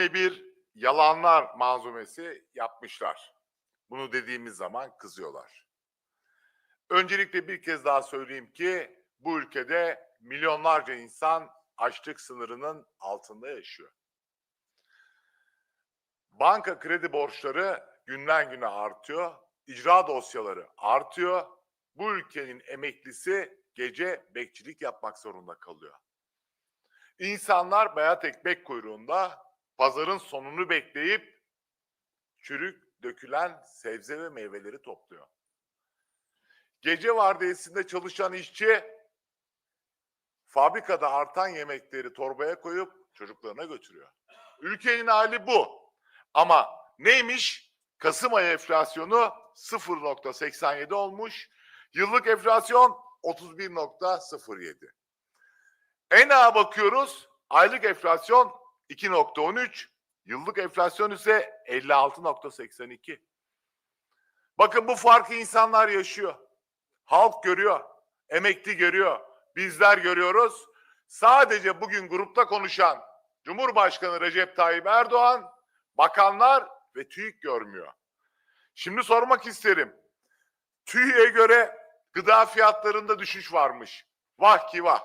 bir yalanlar manzumesi yapmışlar. Bunu dediğimiz zaman kızıyorlar. Öncelikle bir kez daha söyleyeyim ki bu ülkede milyonlarca insan açlık sınırının altında yaşıyor. Banka kredi borçları günden güne artıyor. İcra dosyaları artıyor. Bu ülkenin emeklisi gece bekçilik yapmak zorunda kalıyor. İnsanlar bayat ekmek kuyruğunda pazarın sonunu bekleyip çürük dökülen sebze ve meyveleri topluyor. Gece vardiyasında çalışan işçi fabrikada artan yemekleri torbaya koyup çocuklarına götürüyor. Ülkenin hali bu. Ama neymiş? Kasım ayı enflasyonu 0.87 olmuş. Yıllık enflasyon 31.07. ENA bakıyoruz. Aylık enflasyon 2.13. Yıllık enflasyon ise 56.82. Bakın bu farkı insanlar yaşıyor. Halk görüyor. Emekli görüyor. Bizler görüyoruz. Sadece bugün grupta konuşan Cumhurbaşkanı Recep Tayyip Erdoğan, bakanlar ve TÜİK görmüyor. Şimdi sormak isterim. TÜİK'e göre gıda fiyatlarında düşüş varmış. Vah ki vah.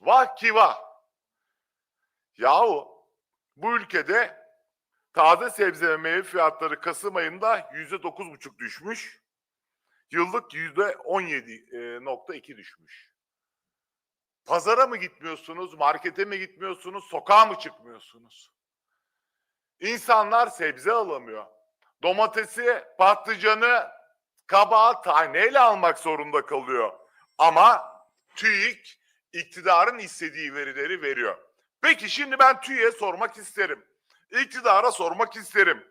Vah ki vah. Yahu bu ülkede taze sebze ve meyve fiyatları Kasım ayında yüzde dokuz buçuk düşmüş. Yıllık yüzde on yedi nokta iki düşmüş. Pazara mı gitmiyorsunuz, markete mi gitmiyorsunuz, sokağa mı çıkmıyorsunuz? İnsanlar sebze alamıyor. Domatesi, patlıcanı, kabağı taneyle almak zorunda kalıyor. Ama TÜİK iktidarın istediği verileri veriyor. Peki şimdi ben TÜİK'e sormak isterim. İktidara sormak isterim.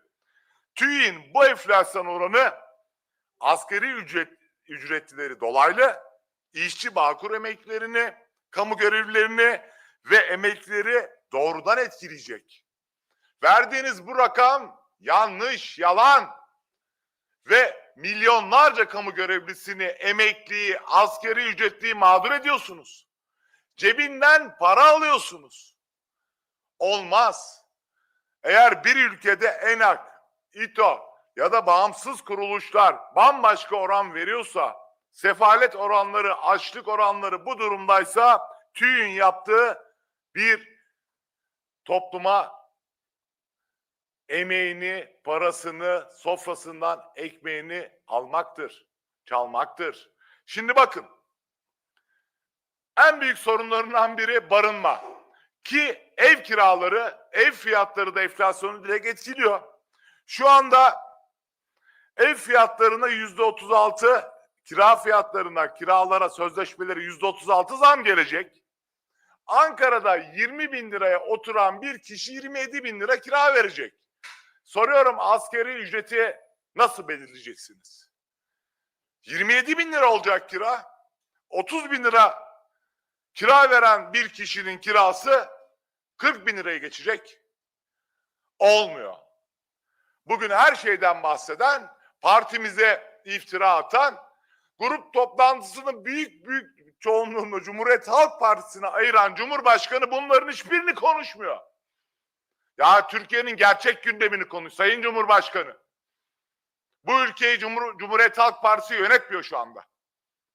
TÜİK'in bu enflasyon oranı asgari ücret ücretlileri dolaylı, işçi bağkur emeklilerini, kamu görevlilerini ve emeklileri doğrudan etkileyecek. Verdiğiniz bu rakam yanlış, yalan ve milyonlarca kamu görevlisini, emekliyi, askeri ücretliyi mağdur ediyorsunuz. Cebinden para alıyorsunuz. Olmaz. Eğer bir ülkede ENAK, İTO ya da bağımsız kuruluşlar bambaşka oran veriyorsa, sefalet oranları, açlık oranları bu durumdaysa TÜİ'nin yaptığı bir topluma emeğini, parasını, sofrasından ekmeğini almaktır, çalmaktır. Şimdi bakın, en büyük sorunlarından biri barınma. Ki ev kiraları, ev fiyatları da enflasyonu direkt etkiliyor. Şu anda ev fiyatlarına yüzde otuz altı, kira fiyatlarına, kiralara, sözleşmeleri yüzde otuz altı zam gelecek. Ankara'da 20 bin liraya oturan bir kişi 27 bin lira kira verecek. Soruyorum askeri ücreti nasıl belirleyeceksiniz? 27 bin lira olacak kira. 30 bin lira kira veren bir kişinin kirası 40 bin liraya geçecek. Olmuyor. Bugün her şeyden bahseden, partimize iftira atan, grup toplantısını büyük büyük çoğunluğunu Cumhuriyet Halk Partisi'ne ayıran Cumhurbaşkanı bunların hiçbirini konuşmuyor. Ya Türkiye'nin gerçek gündemini konuş Sayın Cumhurbaşkanı. Bu ülkeyi Cumhur Cumhuriyet Halk Partisi yönetmiyor şu anda.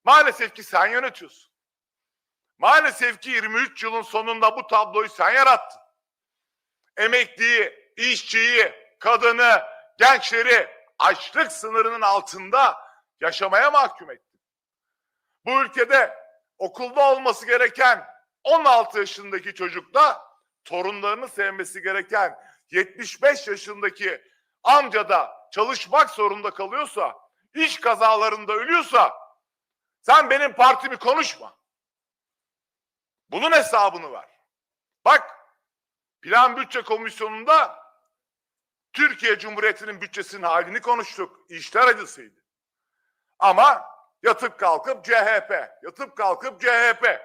Maalesef ki sen yönetiyorsun. Maalesef ki 23 yılın sonunda bu tabloyu sen yarattın. Emekliyi, işçiyi, kadını, gençleri açlık sınırının altında yaşamaya mahkum ettin. Bu ülkede okulda olması gereken 16 yaşındaki çocukla torunlarını sevmesi gereken 75 yaşındaki amca da çalışmak zorunda kalıyorsa, iş kazalarında ölüyorsa sen benim partimi konuşma. Bunun hesabını ver. Bak Plan Bütçe Komisyonu'nda Türkiye Cumhuriyeti'nin bütçesinin halini konuştuk. İşler acısıydı. Ama yatıp kalkıp CHP, yatıp kalkıp CHP.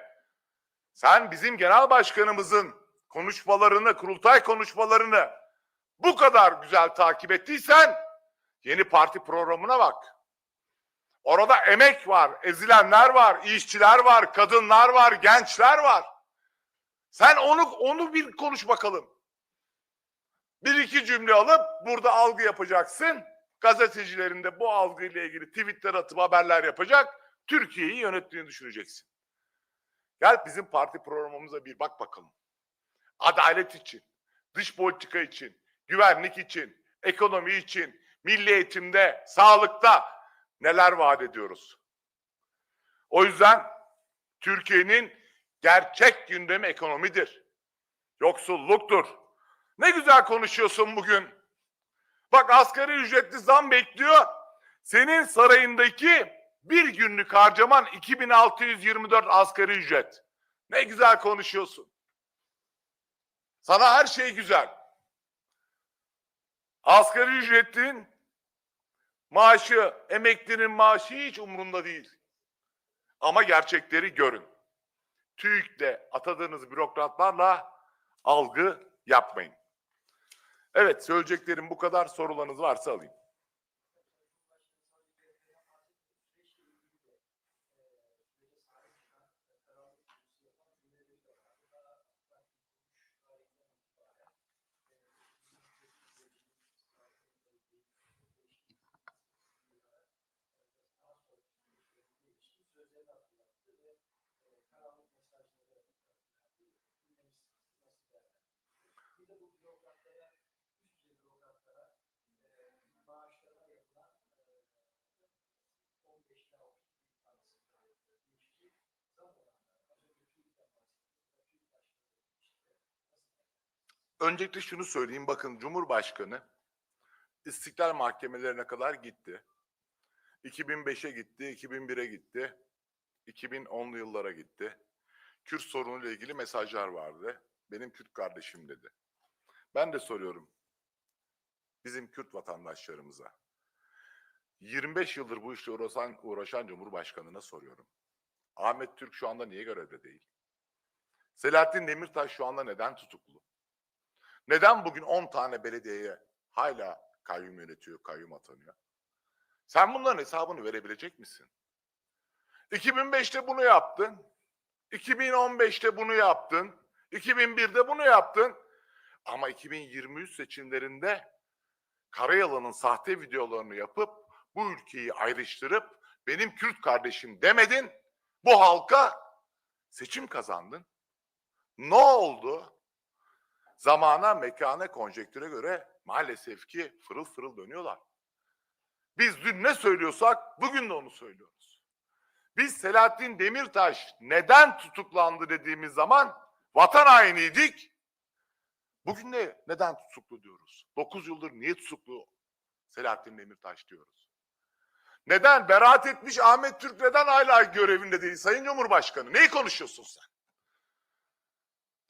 Sen bizim genel başkanımızın konuşmalarını, kurultay konuşmalarını bu kadar güzel takip ettiysen yeni parti programına bak. Orada emek var, ezilenler var, işçiler var, kadınlar var, gençler var. Sen onu onu bir konuş bakalım. Bir iki cümle alıp burada algı yapacaksın. Gazetecilerin de bu algıyla ilgili tweetler atıp haberler yapacak. Türkiye'yi yönettiğini düşüneceksin. Gel bizim parti programımıza bir bak bakalım. Adalet için, dış politika için, güvenlik için, ekonomi için, milli eğitimde, sağlıkta neler vaat ediyoruz. O yüzden Türkiye'nin gerçek gündemi ekonomidir. Yoksulluktur. Ne güzel konuşuyorsun bugün. Bak asgari ücretli zam bekliyor. Senin sarayındaki bir günlük harcaman 2624 asgari ücret. Ne güzel konuşuyorsun. Sana her şey güzel. Asgari ücretin maaşı, emeklinin maaşı hiç umurunda değil. Ama gerçekleri görün. TÜİK'te atadığınız bürokratlarla algı yapmayın. Evet söyleyeceklerim bu kadar. Sorularınız varsa alayım. Öncelikle şunu söyleyeyim. Bakın Cumhurbaşkanı istiklal mahkemelerine kadar gitti. 2005'e gitti, 2001'e gitti, 2010'lu yıllara gitti. Kürt sorunuyla ilgili mesajlar vardı. Benim Kürt kardeşim dedi. Ben de soruyorum bizim Kürt vatandaşlarımıza. 25 yıldır bu işle uğraşan, uğraşan Cumhurbaşkanı'na soruyorum. Ahmet Türk şu anda niye görevde değil? Selahattin Demirtaş şu anda neden tutuklu? Neden bugün 10 tane belediyeye hala kayyum yönetiyor, kayyum atanıyor? Sen bunların hesabını verebilecek misin? 2005'te bunu yaptın. 2015'te bunu yaptın. 2001'de bunu yaptın. Ama 2023 seçimlerinde Karayalan'ın sahte videolarını yapıp bu ülkeyi ayrıştırıp benim Kürt kardeşim demedin. Bu halka seçim kazandın. Ne oldu? Zamana, mekana, konjektüre göre maalesef ki fırıl fırıl dönüyorlar. Biz dün ne söylüyorsak bugün de onu söylüyoruz. Biz Selahattin Demirtaş neden tutuklandı dediğimiz zaman vatan hainiydik. Bugün de neden tutuklu diyoruz? 9 yıldır niye tutuklu Selahattin Demirtaş diyoruz? Neden? Beraat etmiş Ahmet Türk neden hala görevinde değil Sayın Cumhurbaşkanı? Neyi konuşuyorsun sen?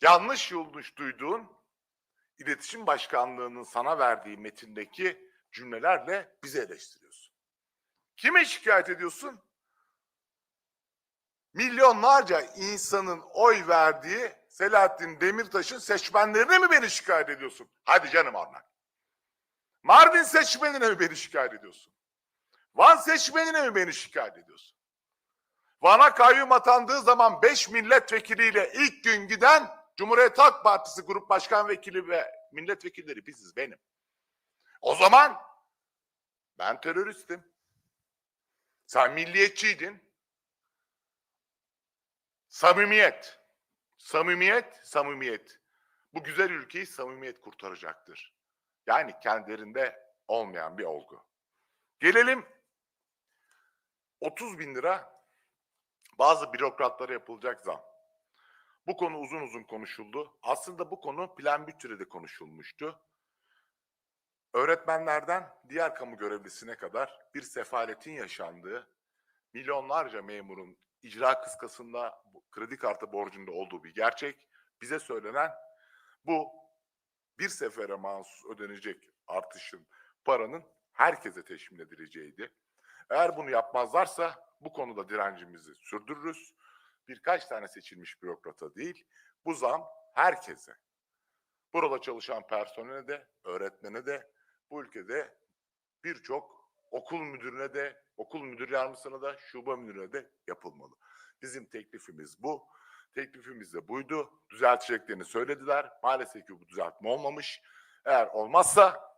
Yanlış yanlış duyduğun iletişim başkanlığının sana verdiği metindeki cümlelerle bizi eleştiriyorsun. Kime şikayet ediyorsun? Milyonlarca insanın oy verdiği Selahattin Demirtaş'ın seçmenlerine mi beni şikayet ediyorsun? Hadi canım Arnak. Mardin seçmenine mi beni şikayet ediyorsun? Van seçmenine mi beni şikayet ediyorsun? Van'a kayyum atandığı zaman 5 milletvekiliyle ilk gün giden Cumhuriyet Halk Partisi Grup Başkan Vekili ve milletvekilleri biziz benim. O zaman ben teröristim. Sen milliyetçiydin. Samimiyet. Samimiyet, samimiyet. Bu güzel ülkeyi samimiyet kurtaracaktır. Yani kendilerinde olmayan bir olgu. Gelelim 30 bin lira bazı bürokratlara yapılacak zam. Bu konu uzun uzun konuşuldu. Aslında bu konu plan bütçede de konuşulmuştu. Öğretmenlerden diğer kamu görevlisine kadar bir sefaletin yaşandığı, milyonlarca memurun icra kıskasında kredi kartı borcunda olduğu bir gerçek. Bize söylenen bu bir sefere mahsus ödenecek artışın paranın herkese teşmil edileceğiydi. Eğer bunu yapmazlarsa bu konuda direncimizi sürdürürüz. Birkaç tane seçilmiş bürokrata değil, bu zam herkese. Burada çalışan personele de, öğretmene de, bu ülkede birçok okul müdürüne de, okul müdür yardımcısına da, şube müdürüne de yapılmalı. Bizim teklifimiz bu. Teklifimiz de buydu. Düzelteceklerini söylediler. Maalesef ki bu düzeltme olmamış. Eğer olmazsa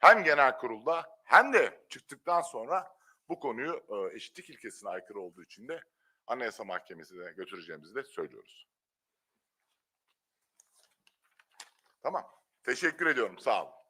hem genel kurulda hem de çıktıktan sonra bu konuyu eşitlik ilkesine aykırı olduğu için de Anayasa Mahkemesi'ne götüreceğimizi de söylüyoruz. Tamam. Teşekkür ediyorum. Sağ olun.